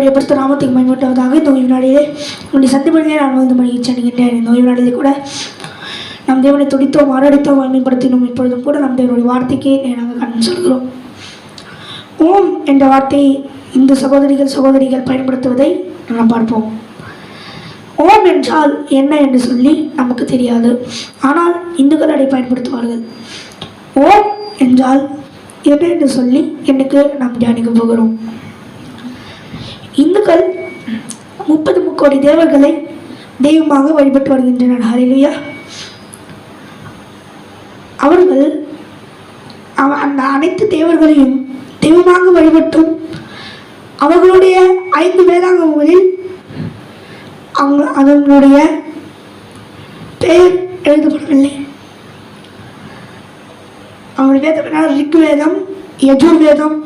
உடைய பரிசுத்த நாமத்துக்கு பயன்பட்டதாக இந்த ஓய்வு நாளிலே உன்னுடைய சந்திப்படியே நான் வந்து மகிழ்ச்சி அடைகின்றேன் இந்த ஓய்வு நாளிலே கூட நம் தேவனை துடித்தோம் ஆரடித்தோம் மேம்படுத்தினோம். இப்பொழுதும் கூட நம் தேவனுடைய வார்த்தைக்கே நாங்கள் கண் சொல்கிறோம். ஓம் என்ற வார்த்தையை இந்து சகோதரிகள் சகோதரிகள் பயன்படுத்துவதை நாம் பார்ப்போம். ஓம் என்றால் என்ன என்று சொல்லி நமக்கு தெரியாது. ஆனால் இந்துக்கள் அதை பயன்படுத்துவார்கள். ஓம் என்றால் என்ன என்று சொல்லி எனக்கு நாம் தியானிக்க போகிறோம். இந்துக்கள் முப்பது முக்கோடி தேவர்களை தெய்வமாக வழிபட்டு வருகின்றனர். ஹரிலுயா அவர்கள் அவ அந்த அனைத்து தேவர்களையும் தெய்வமாக வழிபட்டும் அவர்களுடைய ஐந்து வேதாங்கங்களில் அவங்க அவர்களுடைய பெயர் எழுதப்படவில்லை. அவங்களுடைய வேதம் என்ன? ரிக்வேதம் யஜுர்வேதம்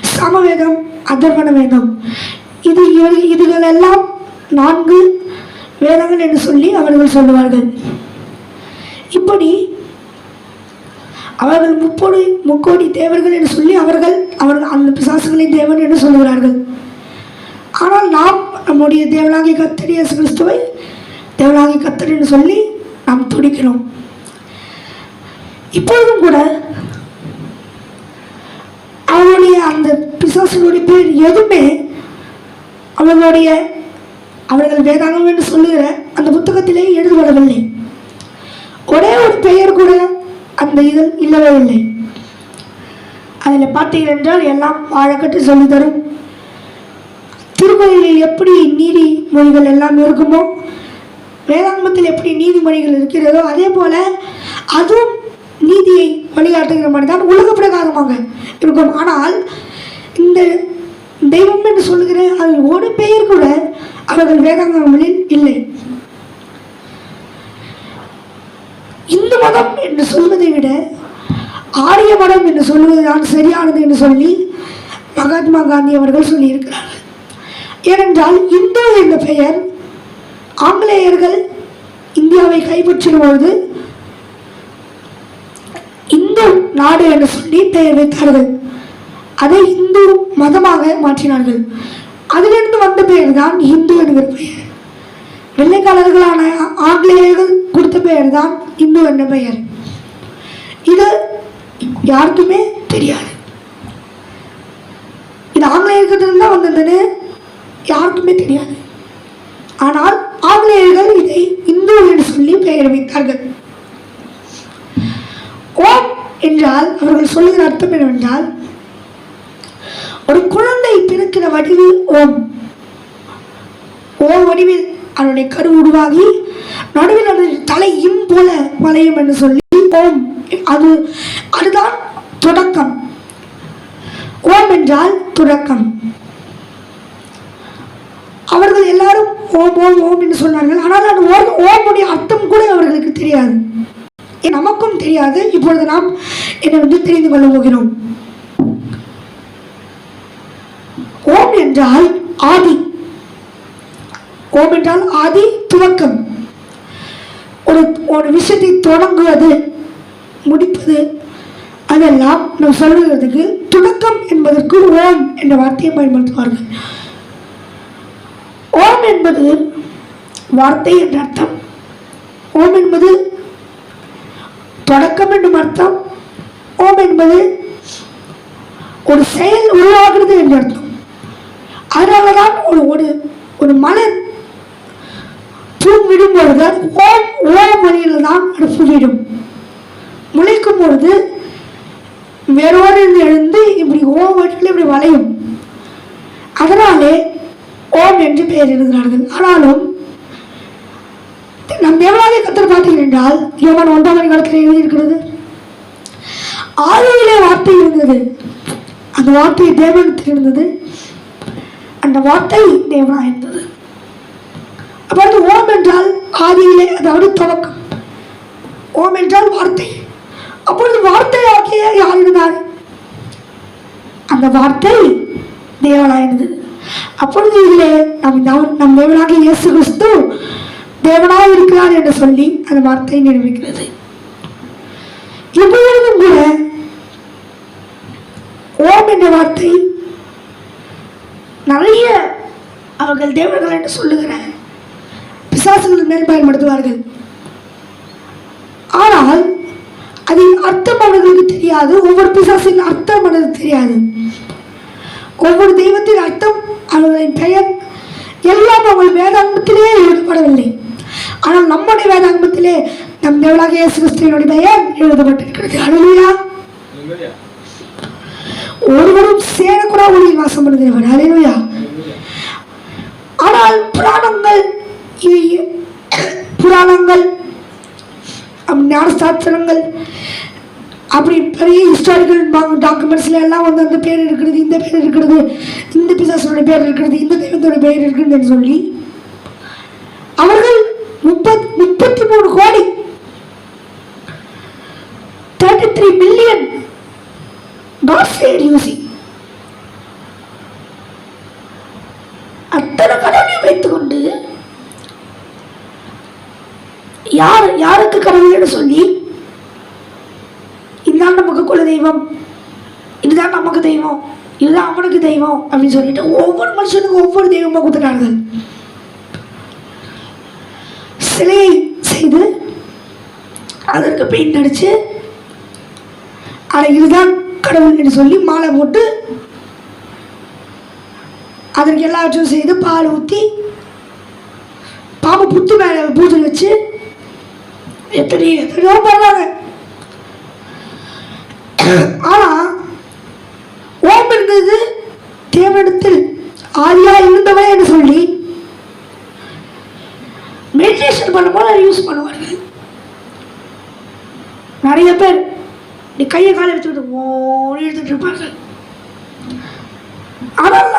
சமவேதம் அதர்வண வேதம் இது இவர்கள் இதுகளெல்லாம் நான்கு வேதங்கள் என்று சொல்லி அவர்கள் சொல்லுவார்கள். இப்படி அவர்கள் முப்போடு முக்கோடி தேவர்கள் என்று சொல்லி அவர்கள் அவர்கள் அந்த பிசாசுகளின் தேவன் என்று சொல்லுகிறார்கள். ஆனால் நாம் நம்முடைய தேவனாகி கத்தடி இயேசு கிறிஸ்துவை தேவனாகி கத்தடி என்று சொல்லி நாம் துடிக்கிறோம். இப்பொழுதும் கூட அவருடைய அந்த பிசாசுகளுடைய பேர் எதுவுமே அவர்களுடைய அவர்கள் வேதாங்கம் என்று சொல்லுகிற அந்த புத்தகத்திலே எழுதப்படவில்லை. ஒரே ஒரு பெயர் கூட அந்த இதில் இல்லவே இல்லை அதில் பார்த்தீர்கள் என்றால் எல்லாம் வாழக்கட்டு சொல்லி தரும் திருக்குறளில் எப்படி நீதி மொழிகள் எல்லாம் இருக்குமோ வேதாங்கமத்தில் எப்படி நீதிமொழிகள் இருக்கிறதோ அதே போல அதுவும் நீதியை வழிகாட்டுகிற மாதிரி தான் உலக பிரகாரமாக இருக்கும். ஆனால் இந்த தெய்வம் என்று சொல்லுகிறேன். அதில் ஒரு பெயர் கூட அவர்கள் வேதாங்கமலில் இல்லை. இந்து மதம் என்று சொல்வதை விட ஆரிய மதம் என்று சொல்வதுதான் சரியானது என்று சொல்லி மகாத்மா காந்தி அவர்கள் சொல்லியிருக்கிறார்கள். ஏனென்றால் இந்து என்ற பெயர் ஆங்கிலேயர்கள் இந்தியாவை கைப்பற்றும் பொழுது இந்து நாடு என்று சொல்லி பெயர் வைத்தார்கள். அதை இந்து மதமாக மாற்றினார்கள். அதிலிருந்து வந்த பெயர் தான் இந்து என்கிற பெயர். வெள்ளைக்காரர்களான ஆங்கிலேயர்கள் கொடுத்த பெயர் தான் இந்து என்ற பெயர். இது யாருக்குமே தெரியாது. இது ஆங்கிலேயர்கிட்ட தான் வந்ததுன்னு யாருக்குமே தெரியாது. ஆனால் ஆங்கிலேயர்கள் இதை இந்து என்று சொல்லி பெயர் வைத்தார்கள். ஓம் என்றால் அவர்கள் சொல்லுகிற அர்த்தம் என்னவென்றால் ஒரு குழந்தை பிறக்கிற வடிவில் ஓம். ஓம் வடிவில் அதனுடைய கரு உருவாகி நடுவில் அதனுடைய தலை இம் போல வளையும் என்று சொல்லி ஓம். அது அதுதான் தொடக்கம். ஓம் என்றால் தொடக்கம். அவர்கள் எல்லாரும் ஓம் ஓம் ஓம் என்று சொன்னார்கள். ஆனால் அந்த ஓம் ஓமுடைய அர்த்தம் கூட அவர்களுக்கு தெரியாது. ஏன் நமக்கும் தெரியாது. இப்பொழுது நாம் என்னை வந்து தெரிந்து கொள்ள போகிறோம். ஓம் என்றால் ஆதி. ஓம் என்றால் ஆதி துவக்கம். ஒரு ஒரு விஷயத்தை தொடங்குவது முடிப்பது அதெல்லாம் நாம் சொல்லுகிறதுக்கு துவக்கம் என்பதற்கு ஓம் என்ற வார்த்தையை பயன்படுத்துவார்கள். ஓம் என்பது வார்த்தை என்ற அர்த்தம். ஓம் என்பது தொடக்கம் என்னும் அர்த்தம். ஓம் என்பது ஒரு செயல் உருவாகிறது என்ற அர்த்தம். அதனால தான் ஒரு ஒரு ஒரு மலர் பூ விடும் பொழுது அது ஓம் ஓம் வழியில் தான் அது பூ முளைக்கும் பொழுது வேரோடு இருந்து எழுந்து இப்படி ஓம் வழியில் இப்படி வளையும். அதனாலே ஓம் என்று பெயர் எழுதுகிறார்கள். ஆனாலும் நம் தேவராஜ கத்தர் பார்த்தீர்கள் என்றால் யோவான் ஒன்றாம் அதிகாரத்தில் எழுதியிருக்கிறது ஆதியிலே வார்த்தை இருந்தது. அந்த வார்த்தை தேவனத்தில் இருந்தது. அந்த வார்த்தை தேவனாக இருந்தது. வந்து ஓம் என்றால் ஆதியிலே அதாவது துவக்கம். ஓம் என்றால் வார்த்தை. அப்பொழுது வார்த்தை ஆகிய யார் இருந்தார் அந்த வார்த்தை தேவனாயிருந்தது அப்பொழுது இதிலே நம் நம் நம் இயேசு கிறிஸ்து தேவனாக இருக்கிறார் என்று சொல்லி அந்த வார்த்தை நிரூபிக்கிறது. இப்பொழுதும் கூட ஓம் என்ற வார்த்தை நிறைய அவர்கள் தேவர்கள் என்று சொல்லுகிற பிசாசுகள் மேல் பயன்படுத்துவார்கள் ஆனால் அதன் அர்த்தம் அவர்களுக்கு தெரியாது. ஒவ்வொரு பிசாசின் அர்த்தம் அவர்களுக்கு தெரியாது. ஒவ்வொரு தெய்வத்தின் அர்த்தம் அவர்களின் பெயர் எல்லாம் அவர்கள் வேதாங்கத்திலே எழுதப்படவில்லை. ஆனால் நம்முடைய வேதாங்கத்திலே நம் தேவலாக இயேசு கிறிஸ்துவனுடைய பெயர் எழுதப்பட்டிருக்கிறது. அழுவியா ஒருவரும் சேரக்கூட ஒளியில் வாசம் பண்ணுகிறவர். அலுவயா ஆனால் புராணங்கள் புராணங்கள் ஞானசாஸ்திரங்கள் அப்படி பெரிய ஹிஸ்டாரிக்கல் டாக்குமெண்ட்ஸ்ல எல்லாம் வந்து அந்த பேர் இருக்கிறது இந்த பேர் இருக்கிறது இந்த பிசாசனோட பேர் இருக்கிறது இந்த தெய்வத்தோட பேர் இருக்குதுன்னு சொல்லி அவர்கள் முப்பத் முப்பத்தி மூணு கோடி யார் யாருக்கு கடவுள்னு சொல்லி? இதுதான் நமக்கு குல தெய்வம். இதுதான் நமக்கு தெய்வம். இதுதான் அவனுக்கு தெய்வம் அப்படின்னு சொல்லிட்டு ஒவ்வொரு மனுஷனுக்கும் ஒவ்வொரு தெய்வமாக கொடுத்துட்டார்கள். சிலையை செய்து அதற்கு பெயிண்ட் அடிச்சு அதை இதுதான் கடவுள் என்று சொல்லி மாலை போட்டு அதற்கு எல்லாவற்றையும் செய்து பால் ஊற்றி பாம்பு புத்து மேலே பூஜை வச்சு எத்தனை எத்தனையோ பண்ணுறாங்க ஆனா ஓம் என்பது தேவனிடத்தில் ஆதியா இருந்தவன் என்று சொல்லி மெடிடேஷன் பண்ணும்போது அதை யூஸ் பண்ணுவார்கள் நிறைய பேர் நீ கையை காலை வச்சுக்கிட்டு ஓடி எடுத்துட்டு இருப்பார்கள் ஆனால்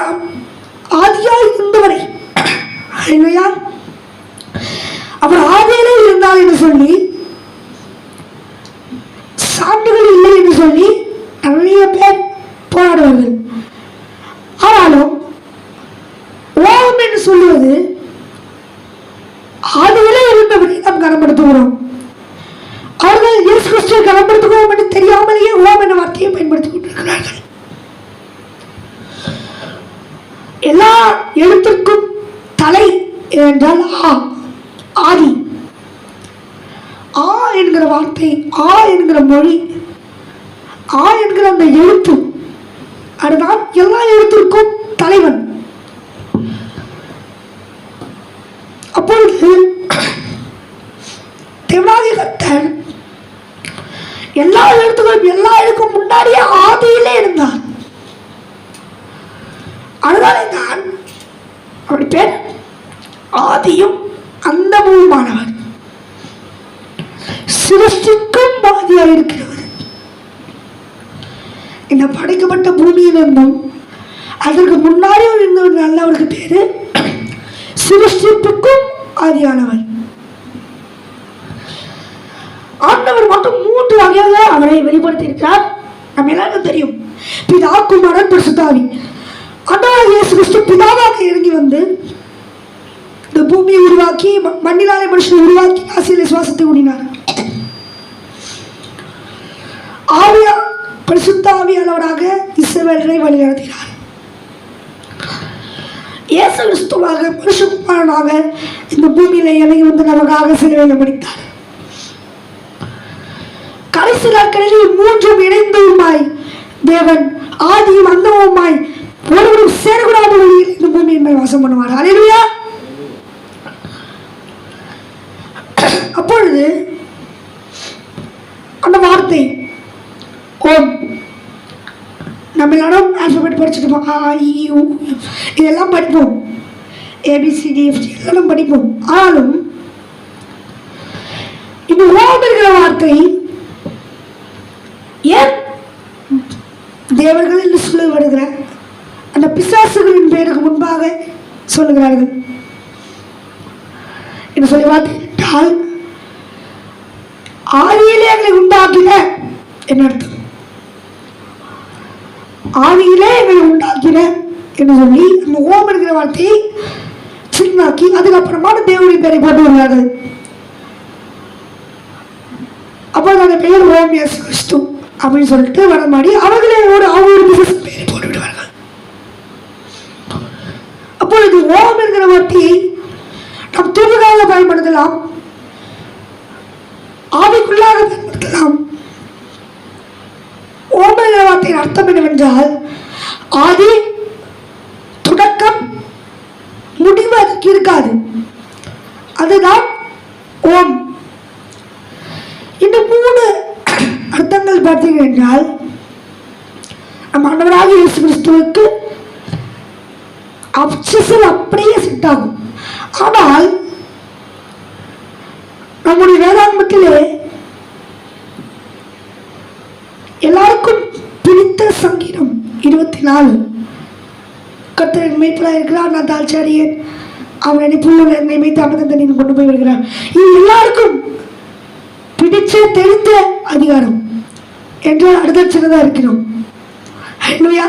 ஆதியாக ஆதியா இருந்தவரை இல்லையா அவர் ஆவியிலே இருந்தார் என்று சொல்லி சான்றுகள் இல்லை என்று சொல்லி நிறைய பேர் போராடுவார்கள். ஆனாலும் ஓம் என்று சொல்லுவது ஆதியிலே இருந்தவரை நாம் கனப்படுத்துகிறோம். அவர்கள் இயேசு கிறிஸ்துவை கனப்படுத்துகிறோம் என்று தெரியாமலேயே ஓம் என்ற வார்த்தையை பயன்படுத்திக் கொண்டிருக்கிறார்கள் எல்லா எழுத்திற்கும் தலை என்றால் ஆ ஆதி ஆ என்கிற வார்த்தை ஆ என்கிற மொழி ஆ என்கிற அந்த எழுத்து அதுதான் எல்லா எழுத்திற்கும் தலைவன். அப்பொழுது தேவாதிகத்தன் எல்லா எழுத்துக்களும் எல்லா எழுத்துக்கும் முன்னாடியே ஆதியிலே இருந்தார். அதுதானே தான் அவருடைய பேர் ஆதியும் அந்தமுமானவர். சிருஷ்டி இருந்தோம் அதற்கு முன்னாடி இருந்தவர் நல்லவருக்கு பேரு சிருஷ்டிப்புக்கும் ஆதியானவர் ஆண்டவர் மட்டும் மூன்று வகையாக அவரை வெளிப்படுத்தி இருக்கார் நம்ம எல்லாருக்கும் தெரியும். பிதா குமாரன் பரிசுத்தாவி. ஆண்டவர் இயேசு கிறிஸ்து பிதாவாக இறங்கி வந்து இந்த பூமியை உருவாக்கி ம- மனுஷனை உருவாக்கி ஆசிரியர் சுவாசத்தை ஓடினார் ஆவியா பரிசுத்த ஆவியானவராக இஸ்ரவேலரை வழிநடத்தினார். இயேசு கிறிஸ்துவாக புருஷகுமாரனாக இந்த பூமியில இறங்கி வந்து நமக்காக சிலுவையில் முடித்தார். கடைசி நாட்களில் மூன்றும் இணைந்தவுமாய் தேவன் ஆதியும் அந்தவுமாய் ஒருவரும் சேரக்கூடாத வழியில் இந்த பூமியின் மேல் வாசம் பண்ணுவார். அலையா அப்பொழுது அந்த வார்த்தை ஓம் நம்ம எல்லாரும் ஆல்பபெட் படிச்சுட்டு ஆ இதெல்லாம் படிப்போம். ஏபிசிடி இதெல்லாம் e, எல்லாம் படிப்போம். ஆனாலும் இந்த ஓம் இருக்கிற வார்த்தை ஏன் தேவர்கள் என்று சொல்லப்படுகிற அந்த பிசாசுகளின் பெயருக்கு முன்பாக சொல்லுகிறார்கள்? என்று சொல்லி பார்த்துட்டால் ஆதியிலே எங்களை உண்டாக்கின என்ன அர்த்தம்? ஆதியிலே இவை உண்டாக்கினேன் என்று சொல்லி அந்த ஓம் என்கிற வார்த்தையை சின்னாக்கி அதுக்கப்புறமா அந்த தேவனுடைய பேரை போட்டு வருவார்கள் அப்போ அந்த பெயர் ஓம் எஸ் கிறிஸ்து அப்படின்னு சொல்லிட்டு வரமாடி அவர்களே ஒரு அவங்களோட பிசினஸ் பேரை போட்டு விடுவார்கள் அப்பொழுது ஓம் என்கிற வார்த்தையை நம் தூதுகாக பயன்படுத்தலாம். ஆவிக்குள்ளாக பயன்படுத்தலாம். வார்த்தையின் அர்த்தம் என்னவென்றால் ஆதி தொடக்கம் முடிவு அதுக்கு இருக்காது. அதுதான் ஓம். இந்த மூணு அர்த்தங்கள் பார்த்தீங்க என்றால் நம் ஆண்டவராக இயேசு கிறிஸ்துவுக்கு அப்சஸல் அப்படியே செட் ஆகும். ஆனால் நம்முடைய வேதாங்கத்திலே எல்லாருக்கும் பிடித்த சங்கீதம் இருபத்தி நாலு கர்த்தர் மெய்ப்பராக இருக்கிறார் நான் தாழ்ச்சாரியன் அவன் என்னை என்னை மேய்த்து அமிர்த கொண்டு போய் விடுகிறான் இது எல்லாருக்கும் பிடிச்ச தெரிந்த அதிகாரம். என்று அடுத்த சின்னதா இருக்கிறோம். இல்லையா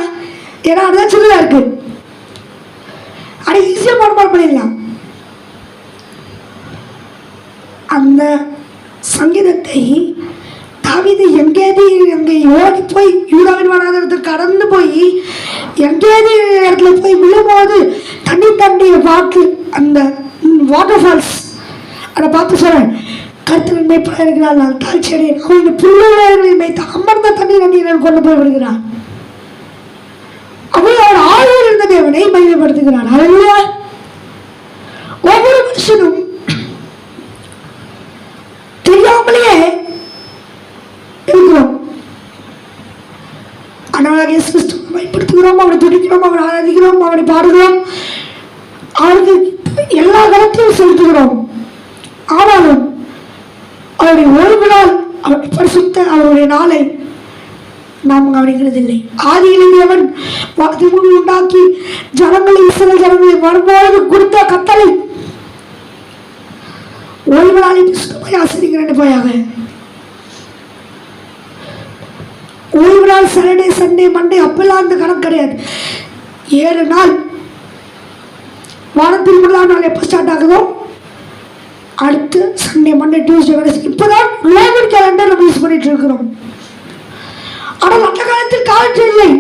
ஏன்னா அடுத்த சின்னதா இருக்கு ஆனால் ஈஸியாக மனப்பாடம் பண்ணிடலாம். அந்த சங்கீதத்தை தாவிது எங்கேதி எங்கே ஓடி போய் யூதாவின் வனாந்தரத்தில் கடந்து போய் எங்கேதி இடத்துல போய் விழும்போது தண்ணி தண்ணி பார்த்து அந்த வாட்டர் ஃபால்ஸ் அதை பார்த்து சொல்கிறேன் கருத்து மேய்ப்பாக இருக்கிறார். நான் தாழ்ச்சியடை அவன் புல்லுகளை மேய்த்து அமர்ந்த தண்ணி நன்னீரன் கொண்டு போய் விடுகிறான் அவன் அவர் ஆளுநர் இருந்த தேவனை மையப்படுத்துகிறான் அல்லா ஒவ்வொரு மனுஷனும் தெரியாமலேயே இருக்கிறோம் ஆனால் இயேசு கிறிஸ்துவை பயன்படுத்துகிறோம். அவனை துடிக்கிறோம் அவனை ஆராதிக்கிறோம் அவனை பாடுகிறோம். அவனுக்கு எல்லா கணத்தையும் செலுத்துகிறோம். ஆனாலும் அவருடைய ஓய்வு நாள் அவருடைய பரிசுத்த அவருடைய நாளை நாம் கவனிக்கிறதில்லை. ஆதியிலேயே அவன் வாக்குமூடி உண்டாக்கி ஜனங்களை இசை ஜனங்களை வரும்போது கொடுத்த கத்தலை ஓய்வு நாளை சுத்தமாய் ஆசிரிக்கிறேன் போயாக. ஓய்வு நாள் சாட்டர்டே சண்டே மண்டே அப்பெல்லாம் அந்த கணக்கு கிடையாது. ஏழு நாள் வாரத்தில் முதலாம் நாள் எப்போ ஸ்டார்ட் ஆகுதோ அடுத்து சண்டே மண்டே டியூஸ்டே வெனஸ்டே இப்போதான் ரோமன் கேலண்டர் நம்ம யூஸ் பண்ணிட்டு இருக்கிறோம். ஆனால் அந்த காலத்தில் காலத்தில் இல்லை.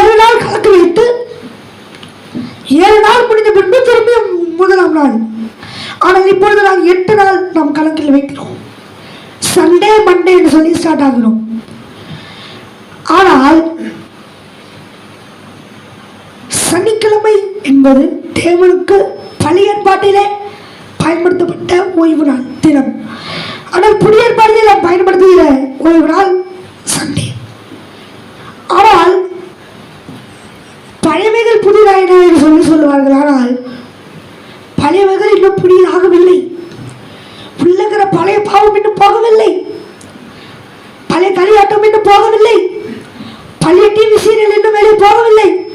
ஏழு நாள் கணக்கு வைத்து ஏழு நாள் முடிந்த பின்பு திரும்பி முதலாம் நாள். ஆனால் இப்பொழுது நாள் எட்டு நாள் நாம் கணக்கில் வைக்கிறோம். சண்டே மண்டே என்று சொல்லி ஸ்டார்ட் ஆகிறோம் ஆனால் சனிக்கிழமை என்பது தேவனுக்கு பழைய ஏற்பாட்டிலே பயன்படுத்தப்பட்ட ஓய்வு நாள் தினம். ஆனால் புதிய ஏற்பாட்டிலே பயன்படுத்துகிற ஓய்வு நாள் சண்டே ஆனால் பழையவைகள் புதிதாயின என்று சொல்லி சொல்லுவார்கள். ஆனால் பழையவைகள் இன்னும் புதிதாகவில்லை. உள்ளகிற பழைய பாவம் இன்னும் போகவில்லை. பழைய களியாட்டம் இன்னும் போகவில்லை. பழைய டிவி சீரியல் இன்னும் வெளியே போகவில்லை.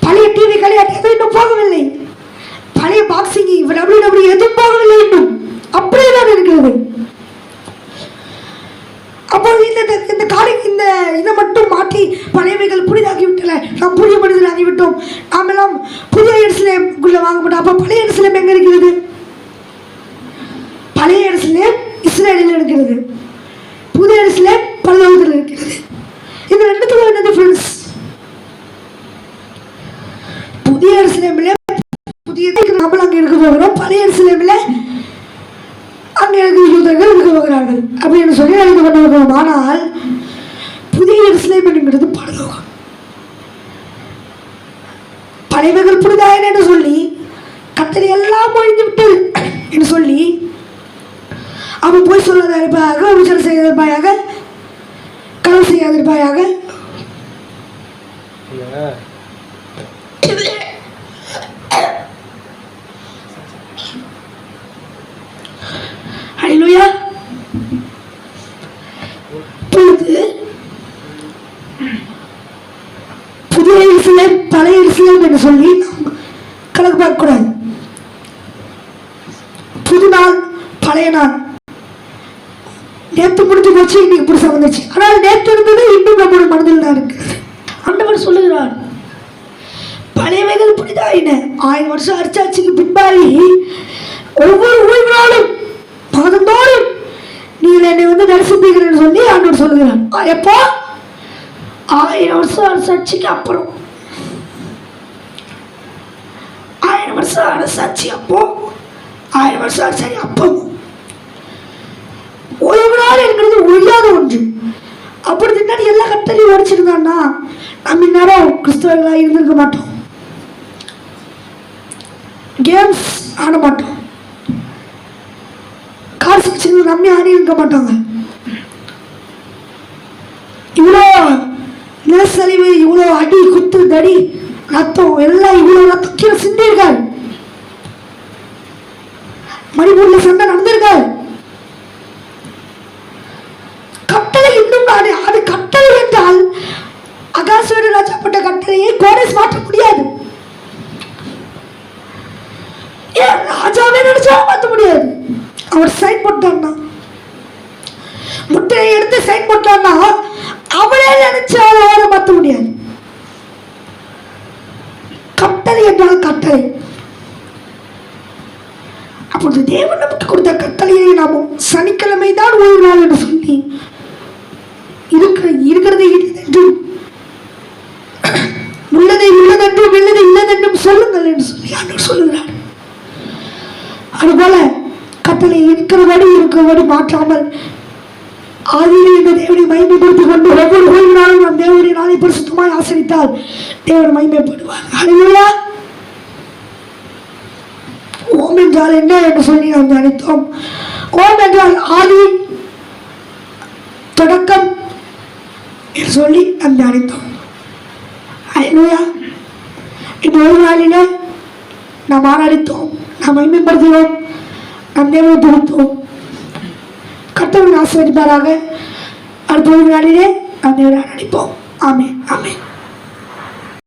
பழைய டிவி களியாட்டம் இன்னும் போகவில்லை. பழைய பாக்ஸிங் டபிள்யூ டபிள்யூ எதுவும் போகவில்லை இன்னும். அப்படியே தான் இருக்கிறது. அப்போ இந்த இந்த- காலை இந்த இதை மட்டும் மாற்றி பழையவைகள் புதிதாகிவிட்டல நாம் புதிய மனிதராகிவிட்டோம் ஆகிவிட்டோம் எல்லாம் புதிய எருசலேமுக்குள்ள வாங்க மாட்டோம். அப்போ பழைய இடத்துல எங்க இருக்கிறது? பழைய இடத்துல இஸ்ரேலில் இருக்கிறது புதிய இடத்துல பல்லவத்தில் இருக்கிறது இந்த ரெண்டுத்துக்கும் என்னது ஃப்ரெண்ட்ஸ் புதிய எருசலேமில் புதிய நம்மள அங்கே இருக்க போகிறோம். பழைய எருசலேமில் அங்கே இருக்கிற யூதர்கள் இருக்க போகிறார்கள். அப்படின்னு சொல்லி அறிந்து கொண்டிருக்கிறோம் ஆனால் புதிய எருசலேம் என்கிறது பரலோகம். பழையவர்கள் புனிதாயன் என்று சொல்லி கத்தரி எல்லாம் ஒழிந்து விட்டது என்று சொல்லி அவன் போய் சொல்லாத இருப்பாயாக விசாரணை செய்ய இருப்பாயாக களவு செய்யாத இருப்பாயாக ஹalleluya. போச்சு இன்னைக்கு புதுசாக வந்துச்சு ஆனால் நேற்று இருந்தது இன்னும் நம்முடைய மனதில் தான் இருக்கு. ஆண்டவர் சொல்லுகிறார் பழையவைகள் புனிதாயின ஆயிரம் வருஷம் அரிச்சாட்சிக்கு பின்பாகி ஒவ்வொரு ஓய்வு நாளும் மாதந்தோறும் நீங்கள் என்னை வந்து தரிசிப்பீங்கன்னு சொல்லி ஆண்டவர் சொல்லுகிறார். எப்போ? ஆயிரம் வருஷம் அரசாட்சிக்கு அப்புறம். ஆயிரம் வருஷம் அரசாட்சி அப்போ? ஆயிரம் வருஷம் அரசாட்சி அப்போ ஓய்வு என்கிறது ஒழியாத ஒன்று. அப்படி தின்னாடி எல்லா கட்டளையும் உடைச்சிருந்தான்னா நம்ம இந்நேரம் கிறிஸ்தவர்களாக இருந்திருக்க மாட்டோம். கேம்ஸ் ஆட மாட்டோம். காசு வச்சிருந்து நம்பி ஆடி இருக்க மாட்டாங்க. இவ்வளோ நிலச்சரிவு இவ்வளோ அடி குத்து தடி ரத்தம் எல்லாம் இவ்வளோ ரத்தம். கீழே சிந்திருக்காரு மணிப்பூரில் சண்டை நடந்திருக்காரு கட்டளை இன்னும் நாடு அது கட்டளை என்றால் அகாசுவர ராஜா போட்ட கட்டளையை மாற்ற முடியாது. ராஜாவே நினைச்சா மாற்ற முடியாது. அவர் சைன் போட்டார்னா முட்டையை எடுத்து சைன் போட்டார்னா அவளே நினைச்சு அவரை மாற்ற முடியாது கட்டளை என்றால் கட்டளை அப்பொழுது தேவன் நமக்கு கொடுத்த கட்டளையை நாமும் சனிக்கிழமை தான் ஓய்வு நாள் என்று சொல்லி இருக்கிற இருக்கிறதை என்றும் உள்ளதை உள்ளதென்றும் இல்லதை இல்லதென்றும் சொல்லுங்கள் என்று சொல்லி ஆண்டவர் சொல்லுகிறார் அதுபோல கட்டளை இருக்கிறபடி இருக்கிறபடி மாற்றாமல் ஆதியில் இந்த தேவனை மகிமைப்படுத்திக் கொண்டு ஒவ்வொரு ஓய்வு நாளும் நம் தேவனுடைய நாளை பரிசுத்தமாய் ஆசரித்தால் தேவன் மகிமைப்படுவார். அல்லேலூயா ஓம் என்றால் என்ன என்று சொல்லி நாம் தியானித்தோம். ஓம் என்றால் ஆதி தொடக்கம் என்று சொல்லி நாம் தியானித்தோம். அல்லேலூயா இந்த ஒரு நாளிலே நாம் ஆராடித்தோம் நாம் மகிமைப்படுத்தினோம் நாம் தேவனை தொகுத்தோம் கர்த்தவன் ஆசிரியப்பாராக அடுத்த ஒரு நாளிலே அந்த நடிப்போம் ஆமே ஆமே